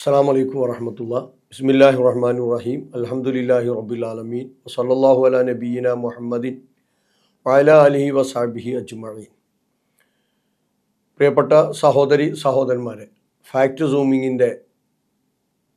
അസ്സാം വലൈക്കും വറഹമത്തുള്ള ബിസ്മില്ലാഹി റഹ്മാൻ റഹീം അലഹമുല്ലാഹി റബ്ബുലാലമീൻ വസല്ലാഹു അല നബീന മുഹമ്മദിൻ വയല അലഹി വസാബിഹി അജ്മീൻ പ്രിയപ്പെട്ട സഹോദരി സഹോദരന്മാരെ ഫാക്ട് സൂമിങ്ങിന്റെ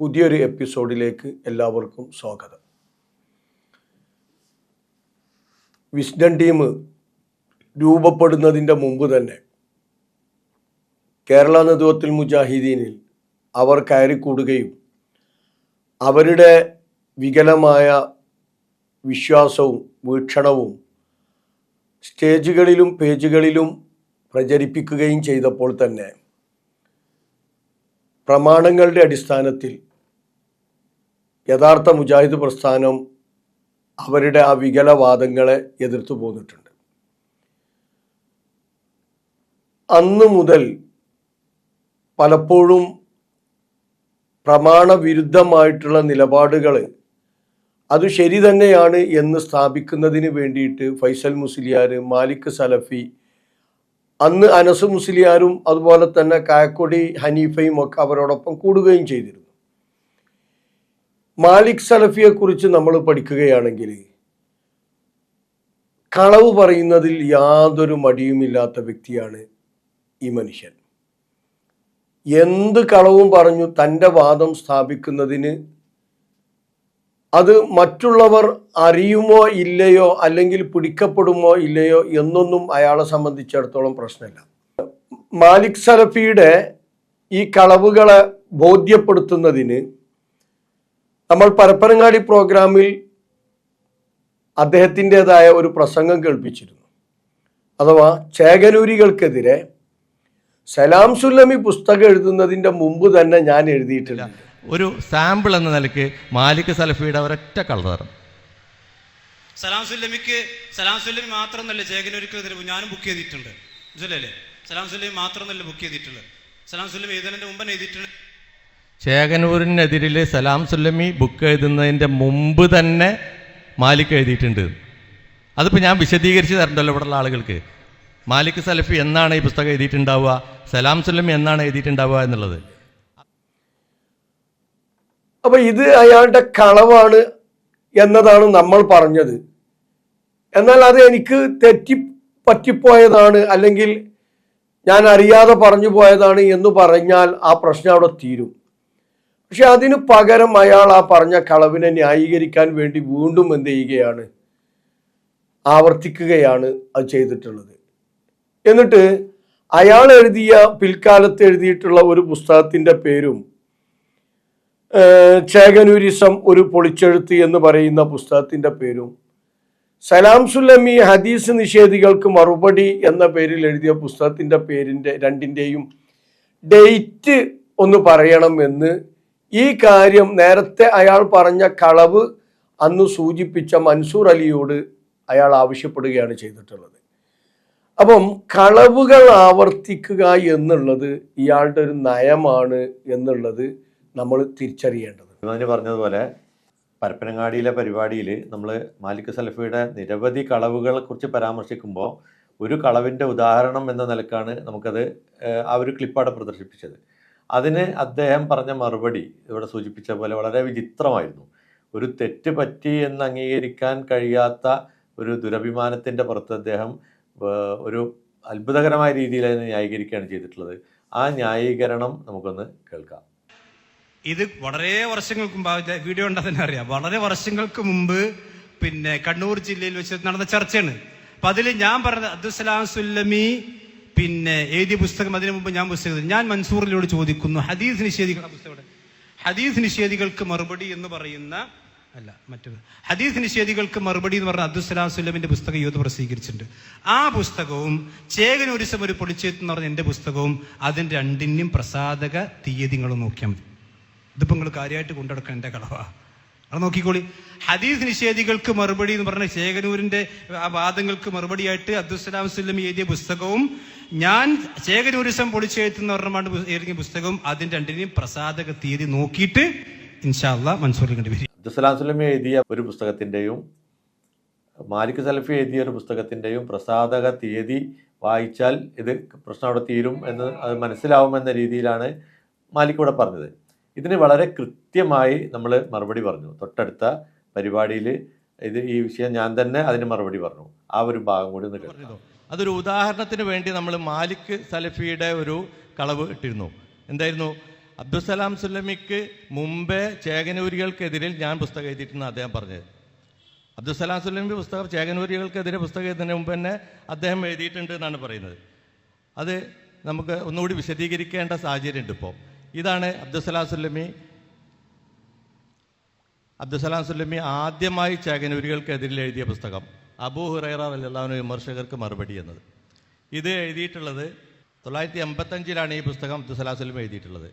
പുതിയൊരു എപ്പിസോഡിലേക്ക് എല്ലാവർക്കും സ്വാഗതം. വിസ്ഡൻ ടീം രൂപപ്പെടുന്നതിന്റെ മുമ്പ് തന്നെ കേരള നേതൃത്വത്തിൽ മുജാഹിദീനിൽ അവർ കയറിക്കൂടുകയും അവരുടെ വികലമായ വിശ്വാസവും വീക്ഷണവും സ്റ്റേജുകളിലും പേജുകളിലും പ്രചരിപ്പിക്കുകയും ചെയ്തപ്പോൾ തന്നെ പ്രമാണങ്ങളുടെ അടിസ്ഥാനത്തിൽ യഥാർത്ഥ മുജാഹിദ് പ്രസ്ഥാനം അവരുടെ ആ വികലവാദങ്ങളെ എതിർത്തു പോന്നിട്ടുണ്ട്. അന്ന് മുതൽ പലപ്പോഴും പ്രമാണവിരുദ്ധമായിട്ടുള്ള നിലപാടുകൾ അത് ശരി തന്നെയാണ് എന്ന് സ്ഥാപിക്കുന്നതിന് വേണ്ടിയിട്ട് ഫൈസൽ മുസ്ലിയാർ മാലിക് സലഫി അന്ന് അനസ് മുസ്ലിയാരും അതുപോലെ തന്നെ കായക്കൊടി ഹനീഫയും ഒക്കെ അവരോടൊപ്പം കൂടുകയും ചെയ്തിരുന്നു. മാലിക് സലഫിയെക്കുറിച്ച് നമ്മൾ പഠിക്കുകയാണെങ്കിൽ കളവ് പറയുന്നതിൽ യാതൊരു മടിയുമില്ലാത്ത വ്യക്തിയാണ് ഈ മനുഷ്യൻ. എന്ത് കളവും പറഞ്ഞു തന്റെ വാദം സ്ഥാപിക്കുന്നതിന് അത് മറ്റുള്ളവർ അറിയുമോ ഇല്ലയോ അല്ലെങ്കിൽ പിടിക്കപ്പെടുമോ ഇല്ലയോ എന്നൊന്നും അയാളെ സംബന്ധിച്ചിടത്തോളം പ്രശ്നമില്ല. മാലിക് സലഫിയുടെ ഈ കളവുകളെ ബോധ്യപ്പെടുത്തുന്നതിന് നമ്മൾ പരപ്പനങ്ങാടി പ്രോഗ്രാമിൽ അദ്ദേഹത്തിന്റെതായ ഒരു പ്രസംഗം കേൾപ്പിച്ചിരുന്നു. അഥവാ ചേകനൂരികൾക്കെതിരെ സലാം സുല്ലമി പുസ്തകം എഴുതുന്നതിന്റെ മുമ്പ് തന്നെ ഞാൻ എഴുതിയിട്ടില്ല ഒരു സാമ്പിൾ എന്ന നിലയ്ക്ക് മാലിക് സലഫിയുടെ ഒരൊറ്റ കളർ സലാം സുല്ലമിക്ക് സലാം സുല്ലമി മാത്രമൊന്നല്ല ചേകനൊരിക്കൽ ഞാനും ബുക്ക് ചെയ്തിട്ടുണ്ട്. മനസ്സിലല്ലേ സലാം സുല്ലമി മാത്രമൊന്നല്ല ബുക്ക് ചെയ്തിട്ടുള്ളത്. സലാം സുല്ലമി എഴുതുന്നതിന്റെ മുമ്പ് എഴുതിയിട്ടുണ്ട്. ചേകനൂരിനെതിരിൽ സലാം സുല്ലമി ബുക്ക് എഴുതുന്നതിന്റെ മുമ്പ് തന്നെ മാലിക് എഴുതിയിട്ടുണ്ട്. അതിപ്പോൾ ഞാൻ വിശദീകരിച്ച് തരണ്ടല്ലോ ഇവിടെയുള്ള ആളുകൾക്ക്. മാലിക് സലഫി എന്നാണ് ഈ പുസ്തകം എഴുതിയിട്ടുണ്ടാവുക സലാം സുല്ലമി എന്നാണ് എഴുതിയിട്ടുണ്ടാവുക എന്നുള്ളത്. അപ്പൊ ഇത് അയാളുടെ കളവാണ് എന്നതാണ് നമ്മൾ പറഞ്ഞത്. എന്നാൽ അത് എനിക്ക് തെറ്റി പറ്റിപ്പോയതാണ് അല്ലെങ്കിൽ ഞാൻ അറിയാതെ പറഞ്ഞു പോയതാണ് എന്ന് പറഞ്ഞാൽ ആ പ്രശ്നം അവിടെ തീരും. പക്ഷെ അതിന് പകരം അയാൾ ആ പറഞ്ഞ കളവിനെ ന്യായീകരിക്കാൻ വേണ്ടി വീണ്ടും എന്ത് ചെയ്യുകയാണ്? ആവർത്തിക്കുകയാണ് അത് ചെയ്തിട്ടുള്ളത്. എന്നിട്ട് അയാൾ എഴുതിയ പിൽക്കാലത്ത് എഴുതിയിട്ടുള്ള ഒരു പുസ്തകത്തിന്റെ പേരും ചേകനൂരിസം ഒരു പൊളിച്ചെഴുത്ത് എന്ന് പറയുന്ന പുസ്തകത്തിന്റെ പേരും. സലാം സുല്ലമി ഹദീസ് നിഷേധികൾക്ക് മറുപടി എന്ന പേരിൽ എഴുതിയ പുസ്തകത്തിന്റെ പേരിന്റെ രണ്ടിന്റെയും ഡേറ്റ് ഒന്ന് പറയണം എന്ന് ഈ കാര്യം നേരത്തെ അയാൾ പറഞ്ഞ കളവ് അന്ന് സൂചിപ്പിച്ച മൻസൂർ അലിയോട് അയാൾ ആവശ്യപ്പെടുകയാണ് ചെയ്തിട്ടുള്ളത്. അപ്പം കളവുകൾ ആവർത്തിക്കുക എന്നുള്ളത് ഇയാളുടെ ഒരു നയമാണ് എന്നുള്ളത് നമ്മൾ തിരിച്ചറിയേണ്ടത്. ഇമാന് പറഞ്ഞതുപോലെ പരപ്പനങ്ങാടിയിലെ പരിപാടിയിൽ നമ്മൾ മാലിക് സലഫിയുടെ നിരവധി കളവുകളെ കുറിച്ച് പരാമർശിക്കുമ്പോൾ ഒരു കളവിന്റെ ഉദാഹരണം എന്ന നിലക്കാണ് നമുക്കത് ആ ഒരു ക്ലിപ്പാടെ പ്രദർശിപ്പിച്ചത്. അതിന് അദ്ദേഹം പറഞ്ഞ മറുപടി ഇവിടെ സൂചിപ്പിച്ച പോലെ വളരെ വിചിത്രമായിരുന്നു. ഒരു തെറ്റ് പറ്റി എന്ന് അംഗീകരിക്കാൻ കഴിയാത്ത ഒരു ദുരഭിമാനത്തിന്റെ പുറത്ത് അദ്ദേഹം ഒരു അത്ഭുതകരമായ രീതിയിൽ അതിനെ ന്യായീകരിക്കുകയാണ് ചെയ്തിട്ടുള്ളത്. ആ ന്യായീകരണം നമുക്കൊന്ന് കേൾക്കാം. ഇത് വളരെ വർഷങ്ങൾക്ക് മുമ്പ് വീഡിയോ ഉണ്ടാ തന്നെ അറിയാം. വളരെ വർഷങ്ങൾക്ക് മുമ്പ് പിന്നെ കണ്ണൂർ ജില്ലയിൽ വെച്ച് നടന്ന ചർച്ചയാണ്. അപ്പൊ അതിൽ ഞാൻ പറഞ്ഞത് അബ്ദുസലാം സുല്ലമി പിന്നെ എഴുതിയ പുസ്തകം അതിനു മുമ്പ് ഞാൻ പുസ്തകം ഞാൻ മൻസൂറിനോട് ചോദിക്കുന്നു ഹദീസ് നിഷേധികൾ ഹദീസ് നിഷേധികൾക്ക് മറുപടി എന്ന് പറയുന്ന അല്ല മറ്റൊരു. ഹദീസ് നിഷേധികൾക്ക് മറുപടി എന്ന് പറഞ്ഞ അബ്ദുസലാം സുല്ലമിന്റെ പുസ്തകം യൂത്ത് പ്രസിദ്ധീകരിച്ചിട്ടുണ്ട്. ആ പുസ്തകവും ചേകനൂരിസം ഒരു പൊളിച്ചേത്ത് എന്ന് പറഞ്ഞ എന്റെ പുസ്തകവും അതിന്റെ രണ്ടിനും പ്രസാദക തീയതികളും നോക്കിയാൽ മതി. ഇതിപ്പോൾ നിങ്ങൾ കാര്യമായിട്ട് കൊണ്ടുനടക്കാൻ എന്റെ കളവാ അത് നോക്കിക്കോളി. ഹദീസ് നിഷേധികൾക്ക് മറുപടി എന്ന് പറഞ്ഞ ശേഖനൂരിന്റെ വാദങ്ങൾക്ക് മറുപടിയായിട്ട് അബ്ദുസ്സലാം സ്വല്ലം എഴുതിയ പുസ്തകവും ഞാൻ ശേഖനൂരിസം പൊളിച്ചെഴുത്തുന്ന പറഞ്ഞ എഴുതിയ പുസ്തകവും അതിന്റെ രണ്ടിനെയും പ്രസാദക തീയതി നോക്കിയിട്ട് ഇൻഷാല്ല മൻസൂറിൽ കണ്ടുവരും അബ്ദുസ്സലാം സ്വല്ലം എഴുതിയ ഒരു പുസ്തകത്തിന്റെയും മാലിക് സലഫി എഴുതിയ ഒരു പുസ്തകത്തിന്റെയും പ്രസാദക തീയതി വായിച്ചാൽ ഇത് പ്രശ്നം അവിടെ തീരും എന്ന് അത് മനസ്സിലാവുമെന്ന രീതിയിലാണ് മാലിക് ഇവിടെ പറഞ്ഞത്. ഇതിന് വളരെ കൃത്യമായി നമ്മൾ മറുപടി പറഞ്ഞു. തൊട്ടടുത്ത പരിപാടിയിൽ ഇത് ഈ വിഷയം ഞാൻ തന്നെ അതിന് മറുപടി പറഞ്ഞു. ആ ഒരു ഭാഗം കൂടി ഒന്ന് അതൊരു ഉദാഹരണത്തിന് വേണ്ടി നമ്മൾ മാലിക് സലഫിയുടെ ഒരു കളവ് ഇട്ടിരുന്നു. എന്തായിരുന്നു? അബ്ദുസലാം സുല്ലമിക്ക് മുമ്പേ ചേകനൂരികൾക്കെതിരിൽ ഞാൻ പുസ്തകം എഴുതിയിട്ടെന്ന് അദ്ദേഹം പറഞ്ഞത്. അബ്ദുസലാം സുല്ലമി പുസ്തകം ചേകനൂരികൾക്കെതിരെ പുസ്തകം എഴുതുന്നതിന് മുമ്പ് തന്നെ അദ്ദേഹം എഴുതിയിട്ടുണ്ട് എന്നാണ് പറയുന്നത്. അത് നമുക്ക് ഒന്നുകൂടി വിശദീകരിക്കേണ്ട സാഹചര്യമുണ്ട് ഇപ്പോൾ ഇതാണ് അബ്ദുസലാം സുല്ലമി അബ്ദുസലാം സുല്ലമി ആദ്യമായി ചേകനൂരികൾക്കെതിരിൽ എഴുതിയ പുസ്തകം. അബൂ ഹുറൈറ അല്ലാവിന് വിമർശകർക്ക് മറുപടി എന്നത്. ഇത് എഴുതിയിട്ടുള്ളത് തൊള്ളായിരത്തി എൺപത്തഞ്ചിലാണ് ഈ പുസ്തകം അബ്ദുസലാം സുല്ലമി എഴുതിയിട്ടുള്ളത്.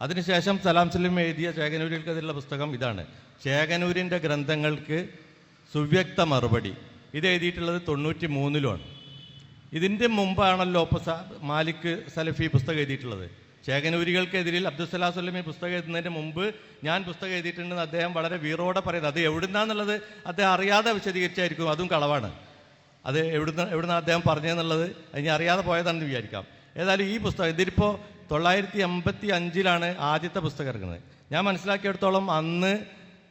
അതിനുശേഷം സലാം സുല്ലമി എഴുതിയ ചേകനൂരികൾക്കെതിരുള്ള പുസ്തകം ഇതാണ്. ചേകനൂരിന്റെ ഗ്രന്ഥങ്ങൾക്ക് സുവ്യക്ത മറുപടി. ഇത് എഴുതിയിട്ടുള്ളത് തൊണ്ണൂറ്റി മൂന്നിലുമാണ് ഇതിന്റെ മുമ്പാണല്ലോ ഒപ്പസ മാലിക് സലഫി പുസ്തകം എഴുതിയിട്ടുള്ളത്. ചേകനൂരികൾക്കെതിരിൽ അബ്ദുസലാം സ്വല്ലമി പുസ്തകം എഴുതുന്നതിന് മുമ്പ് ഞാൻ പുസ്തകം എഴുതിയിട്ടുണ്ടെന്ന് അദ്ദേഹം വളരെ വീറോടെ പറയുന്നത്. അത് എവിടുന്നാന്നുള്ളത് അദ്ദേഹം അറിയാതെ വിശദീകരിച്ചായിരിക്കും. അതും കളവാണ്. അത് എവിടുന്ന് എവിടുന്ന അദ്ദേഹം പറഞ്ഞതെന്നുള്ളത് ഇനി അറിയാതെ പോയതാണെന്ന് വിചാരിക്കാം. ഏതായാലും ഈ പുസ്തകം ഇതിലിപ്പോൾ തൊള്ളായിരത്തി എൺപത്തി അഞ്ചിലാണ് ആദ്യത്തെ പുസ്തകം ഇറങ്ങുന്നത്. ഞാൻ മനസ്സിലാക്കിയെടുത്തോളം അന്ന്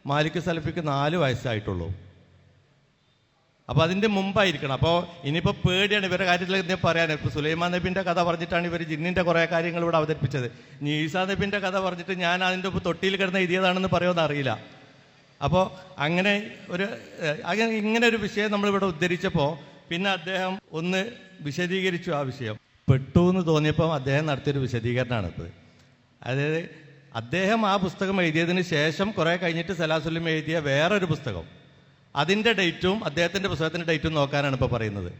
മാലിക് സലഫിക്ക് നാല് വയസ്സായിട്ടുള്ളൂ. അപ്പോൾ അതിന്റെ മുമ്പായിരിക്കണം. അപ്പോൾ ഇനിയിപ്പോൾ പേടിയാണ് ഇവരുടെ കാര്യത്തിൽ എന്തെങ്കിലും പറയാൻ. ഇപ്പോൾ സുലൈമാൻ നബിന്റെ കഥ പറഞ്ഞിട്ടാണ് ഇവർ ജിന്നിന്റെ കുറേ കാര്യങ്ങൾ ഇവിടെ അവതരിപ്പിച്ചത്. ഇനി ഈസാ കഥ പറഞ്ഞിട്ട് ഞാൻ അതിന്റെ തൊട്ടിയിൽ കിടന്ന് എഴുതിയതാണെന്ന് പറയുമെന്ന് അറിയില്ല. അപ്പോൾ അങ്ങനെ ഒരു അങ്ങനെ ഇങ്ങനെ ഒരു വിഷയം നമ്മൾ നമ്മളിവിടെ ഉദ്ധരിച്ചപ്പോൾ പിന്നെ അദ്ദേഹം ഒന്ന് വിശദീകരിച്ചു ആ വിഷയം. പെട്ടു എന്ന് തോന്നിയപ്പോൾ അദ്ദേഹം നടത്തിയൊരു വിശദീകരണമാണ് ഇപ്പോൾ അതായത് അദ്ദേഹം ആ പുസ്തകം എഴുതിയതിന് ശേഷം കുറേ കഴിഞ്ഞിട്ട് സലാസുലിം എഴുതിയ വേറൊരു പുസ്തകം. അതിന്റെ ഡേറ്റും അദ്ദേഹത്തിന്റെ പുസ്തകത്തിന്റെ ഡേറ്റും നോക്കാനാണ് ഇപ്പോൾ പറയുന്നത്.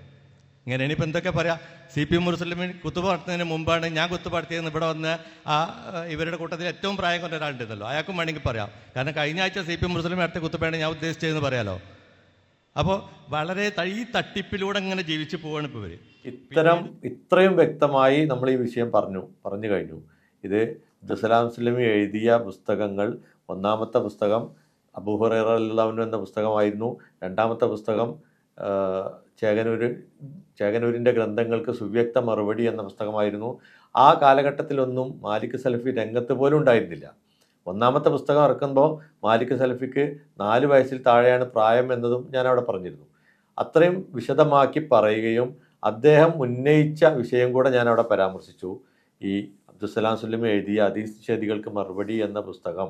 ഇങ്ങനെ ഇനിയിപ്പോൾ എന്തൊക്കെ പറയാം? സി പി മുസ്ലിമിൻ കുത്തുബ നടത്തുന്നതിന് മുമ്പാണ് ഞാൻ കുത്തുപാടുത്തിയെന്ന് ഇവിടെ വന്ന് ആ ഇവരുടെ കൂട്ടത്തിൽ ഏറ്റവും പ്രായം കുറഞ്ഞ ഒരാളുണ്ടല്ലോ. അയാൾക്കും വേണമെങ്കിൽ പറയാം. കാരണം കഴിഞ്ഞ ആഴ്ച സി പി മുസ്ലിം അടുത്ത കുത്തുപേണ ഞാൻ ഉദ്ദേശിച്ചതെന്ന് പറയാലോ? അപ്പോൾ വളരെ ഈ തട്ടിപ്പിലൂടെ ഇങ്ങനെ ജീവിച്ചു പോവാണ് ഇപ്പോൾ ഇവർ ഇത്തരം ഇത്രയും വ്യക്തമായി നമ്മൾ ഈ വിഷയം പറഞ്ഞു പറഞ്ഞു കഴിഞ്ഞു. ഇത് അബ്ദുസലാം സുലമി എഴുതിയ പുസ്തകങ്ങൾ ഒന്നാമത്തെ പുസ്തകം അബൂഹുറൈറു എന്ന പുസ്തകമായിരുന്നു. രണ്ടാമത്തെ പുസ്തകം ചേകനൂര് ചേകനൂരിന്റെ ഗ്രന്ഥങ്ങൾക്ക് സുവ്യക്ത മറുപടി എന്ന പുസ്തകമായിരുന്നു. ആ കാലഘട്ടത്തിലൊന്നും മാലിക് സലഫി രംഗത്ത് പോലും ഉണ്ടായിരുന്നില്ല. ഒന്നാമത്തെ പുസ്തകം ഇറക്കുമ്പോൾ മാലിക് സലഫിക്ക് നാല് വയസ്സിൽ താഴെയാണ് പ്രായം എന്നതും ഞാൻ അവിടെ പറഞ്ഞിരുന്നു. അത്രയും വിശദമാക്കി പറയുകയും അദ്ദേഹം ഉന്നയിച്ച വിഷയം കൂടെ ഞാൻ അവിടെ പരാമർശിച്ചു. ഈ അബ്ദുസലാം സുല്ലമി എഴുതിയ അതീസ് നിഷേധികൾക്ക് മറുപടി എന്ന പുസ്തകം.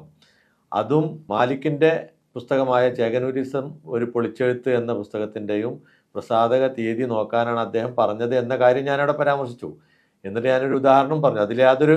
അതും മാലിക്കിന്റെ പുസ്തകമായ ചേകനൂരിസം ഒരു പൊളിച്ചെഴുത്ത് എന്ന പുസ്തകത്തിന്റെയും പ്രസാദക തീയതി നോക്കാനാണ് അദ്ദേഹം പറഞ്ഞത് എന്ന കാര്യം ഞാനവിടെ പരാമർശിച്ചു. എന്നിട്ട് ഞാനൊരു ഉദാഹരണം പറഞ്ഞു. അതിൽ യാതൊരു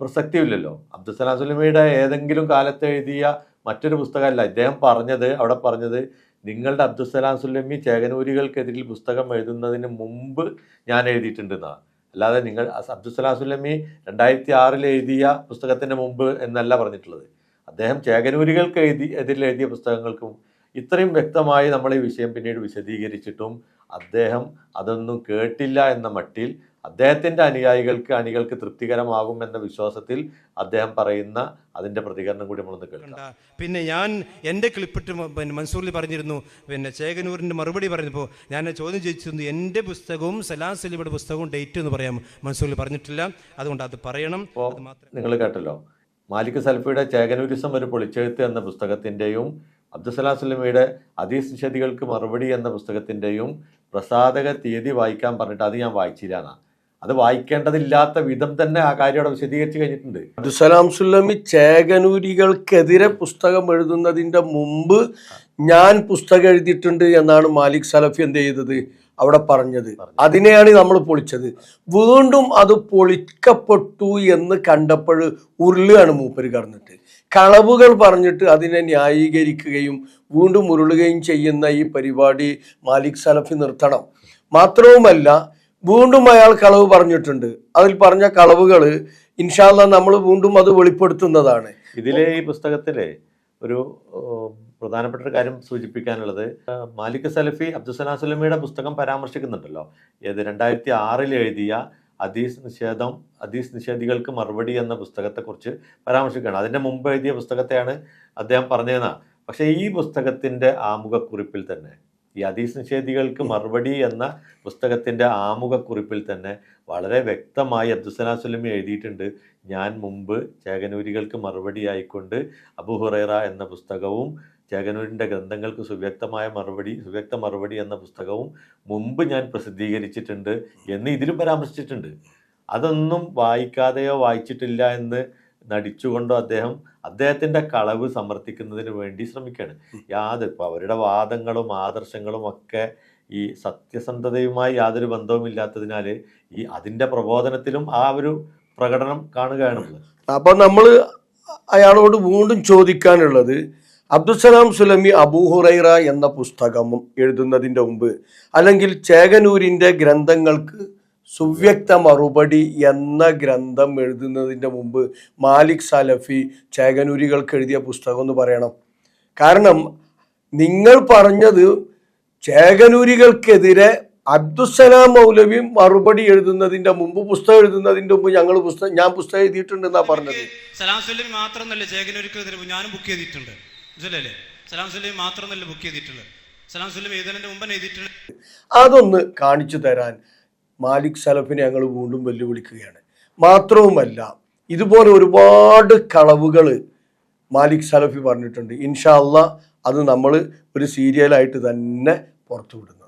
പ്രസക്തിയില്ലല്ലോ അബ്ദുസലാം സുലമിയുടെ ഏതെങ്കിലും കാലത്ത് എഴുതിയ മറ്റൊരു പുസ്തകമല്ല. ഇദ്ദേഹം പറഞ്ഞത് അവിടെ പറഞ്ഞത് നിങ്ങളുടെ അബ്ദുസലാം സുല്ലമി ചേകനൂരികൾക്കെതിരിൽ പുസ്തകം എഴുതുന്നതിന് മുമ്പ് ഞാൻ എഴുതിയിട്ടുണ്ടെന്നാണ് അല്ലാതെ നിങ്ങൾ അബ്ദുസലാം സുല്ലമി രണ്ടായിരത്തി ആറിൽ എഴുതിയ പുസ്തകത്തിന് മുമ്പ് എന്നല്ല പറഞ്ഞിട്ടുള്ളത്. അദ്ദേഹം ചേകനൂരികൾക്ക് എഴുതി എതിരിലെഴുതിയ പുസ്തകങ്ങൾക്കും ഇത്രയും വ്യക്തമായി നമ്മൾ ഈ വിഷയം പിന്നീട് വിശദീകരിച്ചിട്ടും അദ്ദേഹം അതൊന്നും കേട്ടില്ല എന്ന മട്ടിൽ അദ്ദേഹത്തിന്റെ അനുയായികൾക്ക് അണികൾക്ക് തൃപ്തികരമാകും എന്ന വിശ്വാസത്തിൽ അദ്ദേഹം പറയുന്ന അതിന്റെ പ്രതികരണം കൂടി നമ്മളൊന്ന് കേൾക്കാം. പിന്നെ ഞാൻ എന്റെ ക്ലിപ്പിട്ട് പിന്നെ മൻസൂറിൽ പറഞ്ഞിരുന്നു. പിന്നെ ചേകനൂരിന്റെ മറുപടി പറഞ്ഞപ്പോൾ ഞാൻ ചോദ്യം ചോദിച്ചിരുന്നു എന്റെ പുസ്തകവും സലാം സലീബയുടെ പുസ്തകവും ഡേറ്റ് എന്ന് പറയാം. മൻസൂറിൽ പറഞ്ഞിട്ടില്ല. അതുകൊണ്ട് അത് പറയണം. നിങ്ങൾ കേട്ടല്ലോ. മാലിക് സൽഫിയുടെ ചേകനൂരിസം ഒരു പൊളിച്ചെഴുത്ത് എന്ന പുസ്തകത്തിന്റെയും അബ്ദുസലാം സുലമിയുടെ അതീസ് നിഷേധികൾക്ക് മറുപടി എന്ന പുസ്തകത്തിന്റെയും പ്രസാദക തീയതി വായിക്കാൻ പറഞ്ഞിട്ട് അത് ഞാൻ വായിച്ചില്ല അത് വായിക്കേണ്ടതില്ലാത്ത വിധം തന്നെ ആ കാര്യം അവിടെ വിശദീകരിച്ച് കഴിഞ്ഞിട്ടുണ്ട്. അബ്ദുസലാം സുല്ലമി ചേകനൂരികൾക്കെതിരെ പുസ്തകം എഴുതുന്നതിന്റെ മുമ്പ് ഞാൻ പുസ്തകം എഴുതിയിട്ടുണ്ട് എന്നാണ് മാലിക് സലഫി എന്ത് ചെയ്തത്? അവിടെ പറഞ്ഞത്. അതിനെയാണ് നമ്മൾ പൊളിച്ചത്. വീണ്ടും അത് പൊളിക്കപ്പെട്ടു എന്ന് കണ്ടപ്പോൾ ഉരുളുകയാണ് മൂപ്പര് കടന്നിട്ട്. കളവുകൾ പറഞ്ഞിട്ട് അതിനെ ന്യായീകരിക്കുകയും വീണ്ടും ഉരുളുകയും ചെയ്യുന്ന ഈ പരിപാടി മാലിക് സലഫി നിർത്തണം. മാത്രവുമല്ല വീണ്ടും അയാൾ കളവ് പറഞ്ഞിട്ടുണ്ട്. അതിൽ പറഞ്ഞ കളവുകൾ ഇൻഷാല്ല നമ്മൾ വീണ്ടും അത് വെളിപ്പെടുത്തുന്നതാണ്. ഇതിലെ ഈ പുസ്തകത്തിലെ ഒരു പ്രധാനപ്പെട്ട ഒരു കാര്യം സൂചിപ്പിക്കാനുള്ളത് മാലിക് സലഫി അബ്ദുസലാം സുലമിയുടെ പുസ്തകം പരാമർശിക്കുന്നുണ്ടല്ലോ. ഏത് രണ്ടായിരത്തി ആറിൽ എഴുതിയ അദീസ് നിഷേധം അദീസ് നിഷേധികൾക്ക് മറുപടി എന്ന പുസ്തകത്തെക്കുറിച്ച് പരാമർശിക്കുകയാണ്. അതിന്റെ മുമ്പ് എഴുതിയ പുസ്തകത്തെയാണ് അദ്ദേഹം പറഞ്ഞതെന്നാ. പക്ഷേ ഈ പുസ്തകത്തിന്റെ ആമുഖക്കുറിപ്പിൽ തന്നെ ഈ അദീസ് നിഷേധികൾക്ക് മറുപടി എന്ന പുസ്തകത്തിന്റെ ആമുഖക്കുറിപ്പിൽ തന്നെ വളരെ വ്യക്തമായി അബ്ദുസലാം സുലമി എഴുതിയിട്ടുണ്ട്. ഞാൻ മുമ്പ് ചേകനൂരികൾക്ക് മറുപടി ആയിക്കൊണ്ട് ഹുറൈറ എന്ന പുസ്തകവും ചേകനൂരിന്റെ ഗ്രന്ഥങ്ങൾക്ക് സുവ്യക്തമായ മറുപടി സുവ്യക്ത മറുപടി എന്ന പുസ്തകവും മുമ്പ് ഞാൻ പ്രസിദ്ധീകരിച്ചിട്ടുണ്ട് എന്ന് ഇതിലും പരാമർശിച്ചിട്ടുണ്ട്. അതൊന്നും വായിക്കാതെയോ വായിച്ചിട്ടില്ല എന്ന് നടിച്ചുകൊണ്ടോ അദ്ദേഹം അദ്ദേഹത്തിന്റെ കളവ് സമർത്ഥിക്കുന്നതിന് വേണ്ടി ശ്രമിക്കുകയാണ്. യാതൊരു ഇപ്പോൾ അവരുടെ വാദങ്ങളും ആദർശങ്ങളും ഒക്കെ ഈ സത്യസന്ധതയുമായി യാതൊരു ബന്ധവുമില്ലാത്തതിനാൽ ഈ അതിന്റെ പ്രബോധനത്തിലും ആ ഒരു പ്രകടനം കാണുകയാണുള്ളത്. അപ്പം നമ്മൾ അയാളോട് വീണ്ടും ചോദിക്കാനുള്ളത് അബ്ദുസലാം സുലമി അബൂഹുറൈറ എന്ന പുസ്തകം എഴുതുന്നതിന്റെ മുമ്പ് അല്ലെങ്കിൽ ചേകനൂരിന്റെ ഗ്രന്ഥങ്ങൾക്ക് സുവ്യക്ത മറുപടി എന്ന ഗ്രന്ഥം എഴുതുന്നതിന്റെ മുമ്പ് മാലിക് സലഫി ചേകനൂരികൾക്ക് എഴുതിയ പുസ്തകം എന്ന് പറയണം. കാരണം നിങ്ങൾ പറഞ്ഞത് ചേകനൂരികൾക്കെതിരെ അബ്ദുസലാം മൗലവി മറുപടി എഴുതുന്നതിന്റെ മുമ്പ് പുസ്തകം എഴുതുന്നതിന്റെ മുമ്പ് ഞങ്ങൾ പുസ്തകം ഞാൻ പുസ്തകം എഴുതിയിട്ടുണ്ട് എന്നാ പറഞ്ഞത്. സലാം സുലമി മാത്രമല്ല ചേകനൂരിക്കെതിരെ ഞാനും ബുക്ക് ചെയ്തിട്ടുണ്ട്. മനസ്സിലല്ലേ സലാം സുലൈം മാത്രമല്ല ബുക്ക് ചെയ്തിട്ടുള്ളത്. സലാം സുലൈം എഴുതുന്നതിന് മുമ്പ് എഴുതിയിട്ടുള്ളത്. അതൊന്ന് കാണിച്ചു തരാൻ മാലിക് സലഫിനെ ഞങ്ങൾ വീണ്ടും വെല്ലുവിളിക്കുകയാണ്. മാത്രവുമല്ല ഇതുപോലെ ഒരുപാട് കളവുകൾ മാലിക് സലഫി പറഞ്ഞിട്ടുണ്ട്. ഇൻഷാല്ല അത് നമ്മൾ ഒരു സീരിയലായിട്ട് തന്നെ പുറത്തുവിടുന്നു.